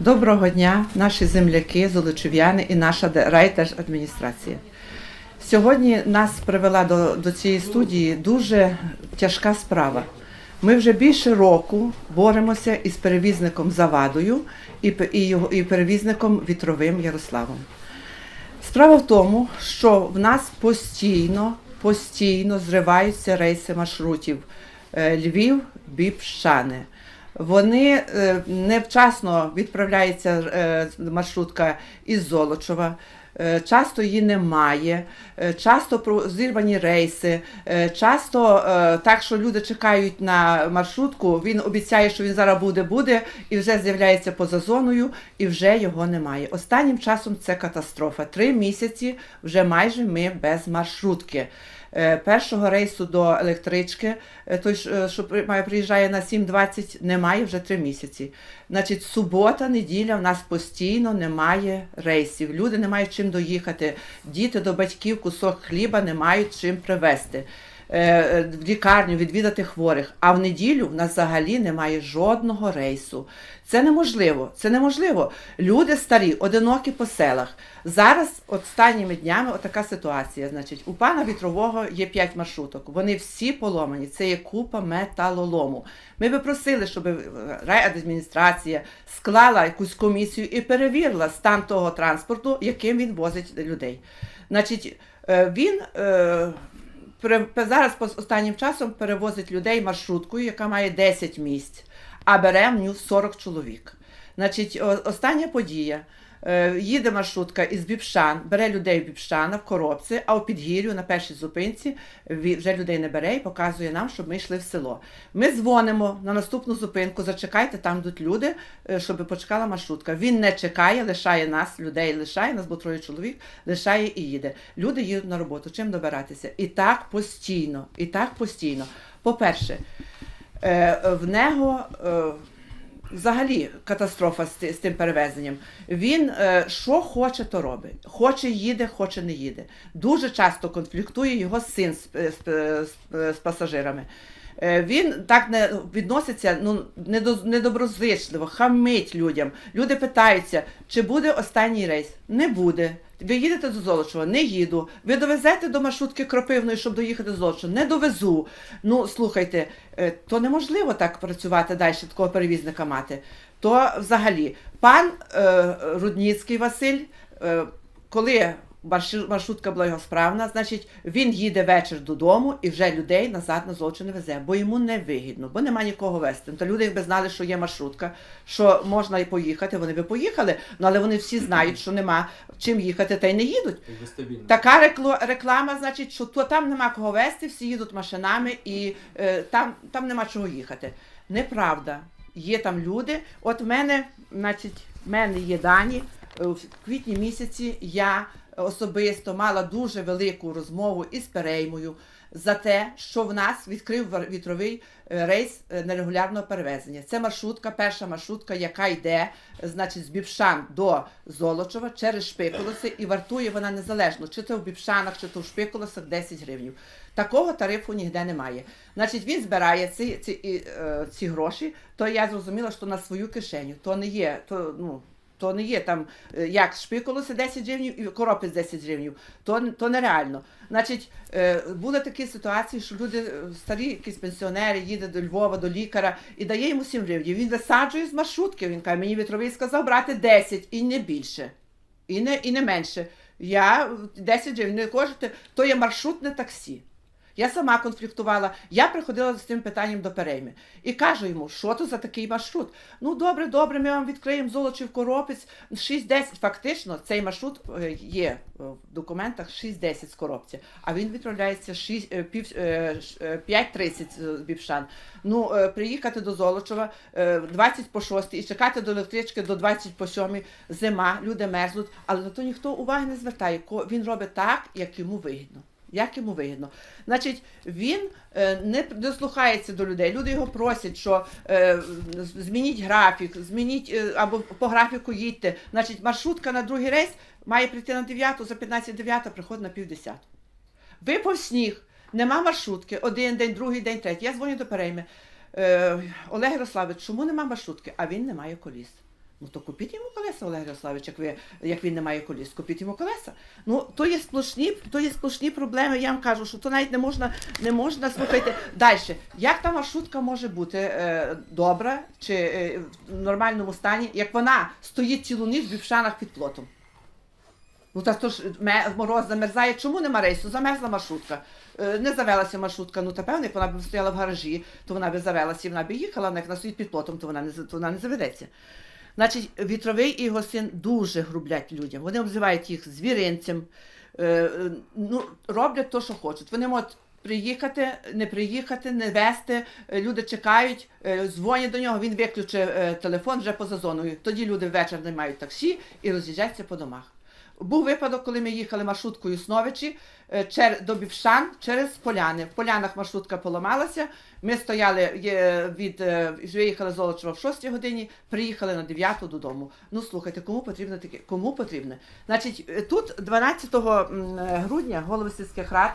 Доброго дня, наші земляки, золочів'яни і наша де- райдержадміністрація. Сьогодні нас привела до, до цієї студії дуже тяжка справа. Ми вже більше року боремося із перевізником Завадою і, і, і перевізником Вітровим Ярославом. Справа в тому, що в нас постійно, постійно зриваються рейси маршрутів е, Львів, Бібщани. Вони е, невчасно відправляється е, маршрутка із Золочева. е, Часто її немає, часто зірвані рейси, часто так, що люди чекають на маршрутку. Він обіцяє, що він зараз буде, буде, і вже з'являється поза зоною, і вже його немає. Останнім часом це катастрофа. Три місяці вже майже ми без маршрутки. Е, Першого рейсу до електрички, е, той, е, що при- має- приїжджає на 7.20, немає вже три місяці. Значить, субота, неділя в нас постійно немає рейсів. Люди не мають чим доїхати. Діти до батьків кусок хліба не мають чим привезти. Е, е, В лікарню відвідати хворих, а в неділю в нас взагалі немає жодного рейсу. Це неможливо. Це неможливо. Люди старі, одинокі по селах. Зараз останніми днями отака ситуація. Значить, у пана вітрового є 5 маршруток. Вони всі поломані. Це є купа металолому. Ми би просили, щоб е, райадміністрація склала якусь комісію і перевірила стан того транспорту, яким він возить людей. Значить, він. Зараз останнім часом перевозить людей маршруткою, яка має 10 місць, а бере в нього 40 чоловік. Значить, остання подія. Е, Їде маршрутка із Бібшан, бере людей в Бібшана в коробці, а у Підгір'ю на першій зупинці вже людей не бере і показує нам, щоб ми йшли в село. Ми дзвонимо на наступну зупинку, зачекайте, там йдуть люди, е, щоб почекала маршрутка. Він не чекає, лишає нас, людей лишає, нас бо троє чоловік, лишає і їде. Люди їдуть на роботу. Чим добиратися? І так постійно, і так постійно. По-перше, е, в нього. Е, Взагалі катастрофа з, з тим перевезенням. Він е, що хоче, то робить. Хоче їде, хоче не їде. Дуже часто конфліктує його син з, з, з, з пасажирами. Е, Він так не відноситься ну, недо- недоброзичливо, хамить людям. Люди питаються, чи буде останній рейс. Не буде. Ви їдете до Золочева? Не їду. Ви довезете до маршрутки Кропивної, щоб доїхати до Золочева? Не довезу. Ну, слухайте, е, то неможливо так працювати далі, такого перевізника мати. То взагалі, пан е, Рудніцький Василь, е, коли маршрутка була його справна, значить він їде вечір додому і вже людей назад на злочин не везе, бо йому не вигідно, бо нема нікого вести. То люди, якби знали, що є маршрутка, що можна і поїхати, вони би поїхали, ну але вони всі знають, що нема чим їхати, та й не їдуть. Така реклама, значить, що то там нема кого вести, всі їдуть машинами і е, там, там нема чого їхати. Неправда. Є там люди. От в мене, значить, в мене є дані. Е, В квітні місяці я особисто мала дуже велику розмову із Переймою за те, що в нас відкрив вітровий е, рейс е, нерегулярного перевезення. Це маршрутка, перша маршрутка, яка йде, значить, з Бібшан до Золочева через Шпиколоси, і вартує вона незалежно, чи то в Бібшанах, чи то в Шпиколосах 10 гривень. Такого тарифу ніде немає. Значить, він збирає ці, ці, е, ці гроші, то я зрозуміла, що на свою кишеню. То не є, то, ну, то не є там, е, як шпиколоси 10 гривень і коропець 10 гривень. То, то нереально. Значить, е, були такі ситуації, що люди, е, старі якісь пенсіонери, їде до Львова, до лікаря і дає йому 7 гривень. Він висаджує з маршрутки. Він каже, мені вітровий сказав брати 10 і не більше. І не, і не менше. Я 10 гривень не кажете, то є маршрутне таксі. Я сама конфліктувала. Я приходила з цим питанням до Перейми і кажу йому, що то за такий маршрут. Ну добре, добре, ми вам відкриємо золочів коропець 6-10. Фактично, цей маршрут е, є е, в документах 6-10 з коробця, а він відправляється 6, е, 5.30 з Бібшан. Ну, приїхати до Золочева е, 20 по 6 і чекати до електрички до 20 по 7 зима, люди мерзнуть, але на то ніхто уваги не звертає. Він робить так, як йому вигідно. Як йому вигідно. Значить, він е, не дослухається до людей. Люди його просять, що е, змініть графік, змініть е, або по графіку їдьте. Значить, маршрутка на другий рейс має прийти на 9, за 15 9 приходить на пів 10. Випав сніг, нема маршрутки, один день, другий день, третій. Я дзвоню до Перейми. Олег Ярославович, чому нема маршрутки? А він не має коліс. Ну то купіть йому колеса, Олег Ярославович, як, ви, як він не має коліс, купіть йому колеса. Ну то є сплошні, то є сплошні проблеми. Я вам кажу, що то навіть не можна, не можна слухайте. Далі, як та маршрутка може бути е, добра чи е, в нормальному стані, як вона стоїть цілу ніч в бівшанах під плотом? Ну та то ж мороз замерзає. Чому нема рейсу? Замерзла маршрутка. Е, Не завелася маршрутка. Ну та певно, як вона б стояла в гаражі, то вона б завелася і вона б їхала, але як вона стоїть під плотом, то вона не то вона не заведеться. Значить, вітровий і його син дуже грублять людям. Вони обзивають їх звіринцем, е, е, ну, роблять те, що хочуть. Вони можуть приїхати, не приїхати, не вести. Е, Люди чекають, дзвонять до нього, він виключить телефон вже поза зоною. Тоді люди ввечері не мають таксі і роз'їжджаються по домах. Був випадок, коли ми їхали маршруткою Сновичі е, до Бівшан через поляни. В полянах маршрутка поламалася. Ми стояли від е, виїхали з Золочева в 6 годині, приїхали на 9 додому. Ну слухайте, кому потрібно таке? Кому потрібне? Значить, е, тут 12 е, грудня голови сільських рад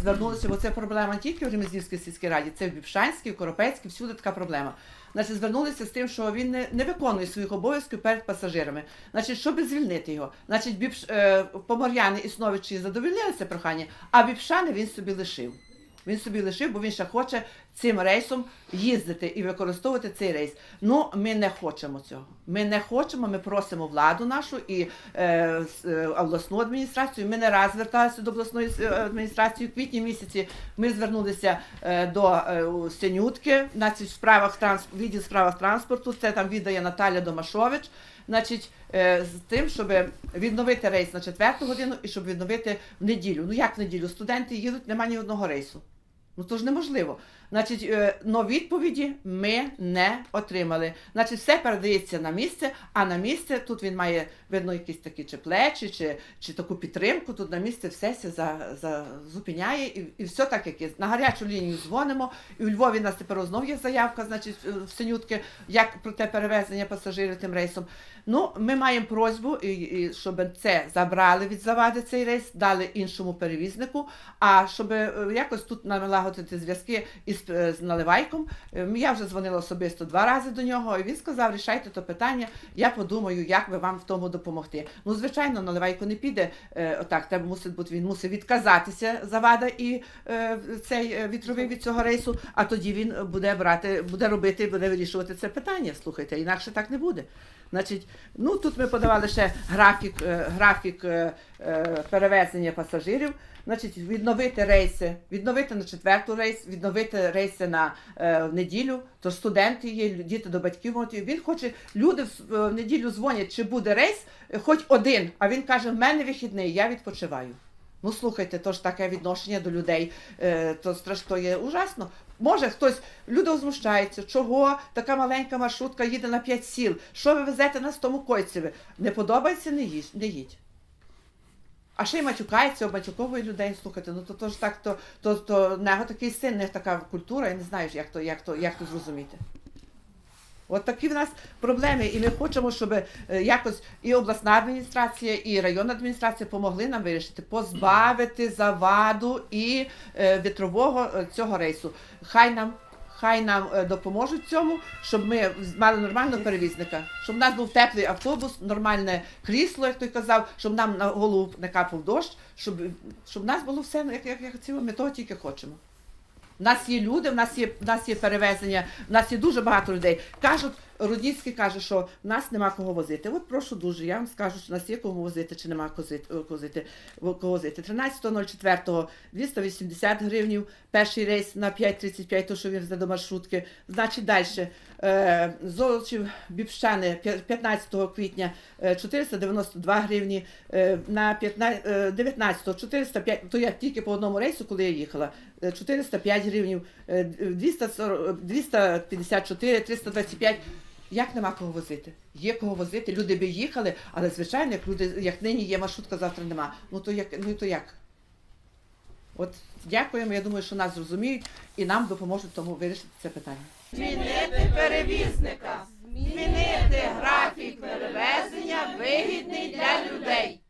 звернулися, бо це проблема не тільки в Ремезівській сільській раді, це в Бівшанській, в Коропецькій, всюди така проблема. Значить, звернулися з тим, що він не, не виконує своїх обов'язків перед пасажирами. Значить, щоб звільнити його, значить, бібш, е, помор'яни і це прохання, а бібшани він собі лишив. Він собі лишив, бо він ще хоче цим рейсом їздити і використовувати цей рейс. Ну, ми не хочемо цього. Ми не хочемо, ми просимо владу нашу і е, е, обласну адміністрацію. Ми не раз зверталися до обласної е, адміністрації у квітні місяці. Ми звернулися е, до е, у Синютки, значить, в справах транс... відділ справах транспорту. Це там віддає Наталя Домашович. Значить, е, з тим, щоб відновити рейс на четверту годину і щоб відновити в неділю. Ну як в неділю? Студенти їдуть, немає ні одного рейсу. Ну то ж неможливо. Значить, е, но відповіді ми не отримали. Значить, все передається на місце, а на місце тут він має видно якісь такі чи плечі, чи, чи таку підтримку. Тут на місце все за, за, зупиняє і, і все так, як є. На гарячу лінію дзвонимо. І у Львові нас тепер знов є заявка, значить, е, в Синютки, як про те перевезення пасажирів тим рейсом. Ну, ми маємо просьбу, і, і, щоб це забрали від завади цей рейс, дали іншому перевізнику. А щоб е, якось тут налагодити зв'язки із з наливайком, е, я вже дзвонила особисто два рази до нього, і він сказав: рішайте то питання. Я подумаю, як би вам в тому допомогти. Ну, звичайно, наливайко не піде е, отак. Треба мусить бути. Він мусить відказатися завада і е, цей е, вітровий від цього рейсу. А тоді він буде брати, буде робити, буде вирішувати це питання. Слухайте, інакше так не буде. Значить, ну тут ми подавали ще графік, е, графік е, е, перевезення пасажирів. Значить, відновити рейси, відновити на четверту рейс, відновити рейси на е, в неділю. То студенти є, діти до батьків. Він хоче, люди в, в неділю дзвонять, чи буде рейс, е, хоч один. А він каже: в мене вихідний, я відпочиваю. Ну слухайте, то ж таке відношення до людей, е, то страшно є ужасно. Може хтось, люди возмущаються, чого така маленька маршрутка їде на 5 сіл. Що ви везете нас в тому койцеві? Не подобається, не їдь, не їдь. А ще й матюкається, обматюковує людей. Слухайте, ну то, то ж так, то, то, то нього такий син, них така культура, я не знаю, як то, як то, як то зрозуміти. От такі в нас проблеми, і ми хочемо, щоб е, якось і обласна адміністрація, і районна адміністрація помогли нам вирішити, позбавити заваду і е, вітрового е, цього рейсу. Хай нам. Хай нам е, допоможуть цьому, щоб ми мали нормального перевізника, щоб в нас був теплий автобус, нормальне крісло, як той казав, щоб нам на голову не капав дощ, щоб, щоб в нас було все як, як, як ціло, ми того тільки хочемо. У нас є люди, в нас є, в нас є перевезення, в нас є дуже багато людей. Кажуть, Рудніцький каже, що в нас нема кого возити. От прошу дуже, я вам скажу, що нас є кого возити, чи нема козити, кого возити. 13.04 280 гривнів, перший рейс на 5.35, то що він везе до маршрутки. Значить, далі. Е, Золочів Бібщани 15 квітня е, 492 гривні, е, на 15, е, 19 405, то я тільки по одному рейсу, коли я їхала, е, 405 гривень, е, 240, 254, 325. Як нема кого возити? Є кого возити, люди би їхали, але звичайно, як люди, як нині є маршрутка, завтра нема. Ну то як, ну то як? От дякуємо. Я думаю, що нас зрозуміють і нам допоможуть тому вирішити це питання. Змінити перевізника, змінити графік перевезення вигідний для людей.